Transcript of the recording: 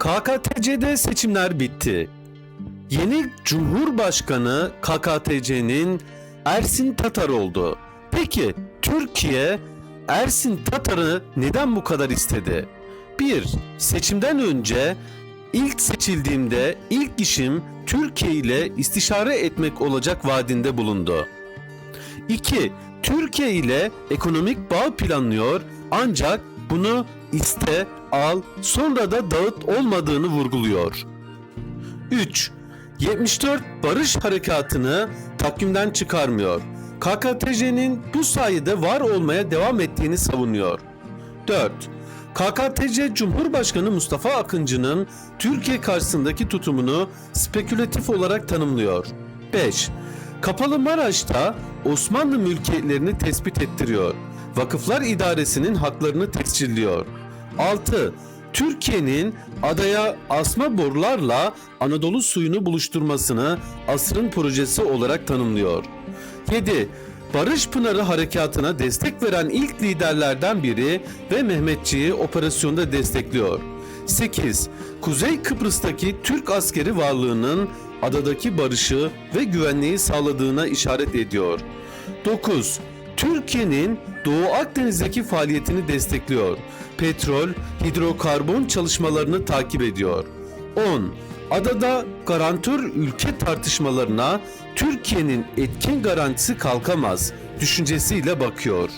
KKTC'de seçimler bitti. Yeni Cumhurbaşkanı KKTC'nin Ersin Tatar oldu. Peki Türkiye Ersin Tatar'ı neden bu kadar istedi? 1. Seçimden önce ilk seçildiğimde ilk işim Türkiye ile istişare etmek olacak vaadinde bulundu. 2. Türkiye ile ekonomik bağ planlıyor ancak bunu iste, al, sonra da dağıt olmadığını vurguluyor. 3. 74 Barış Harekatı'nı takvimden çıkarmıyor. KKTC'nin bu sayede var olmaya devam ettiğini savunuyor. 4. KKTC Cumhurbaşkanı Mustafa Akıncı'nın Türkiye karşısındaki tutumunu spekülatif olarak tanımlıyor. 5. Kapalı Maraş'ta Osmanlı mülkiyetlerini tespit ettiriyor. Vakıflar İdaresi'nin haklarını tescilliyor. 6. Türkiye'nin adaya asma borularla Anadolu suyunu buluşturmasını asrın projesi olarak tanımlıyor. 7. Barış Pınarı Harekatı'na destek veren ilk liderlerden biri ve Mehmetçiği operasyonda destekliyor. 8. Kuzey Kıbrıs'taki Türk askeri varlığının adadaki barışı ve güvenliği sağladığına işaret ediyor. 9. Türkiye'nin Doğu Akdeniz'deki faaliyetini destekliyor. Petrol, hidrokarbon çalışmalarını takip ediyor. 10. Adada garantör ülke tartışmalarına Türkiye'nin etkin garantisi kalkamaz düşüncesiyle bakıyor.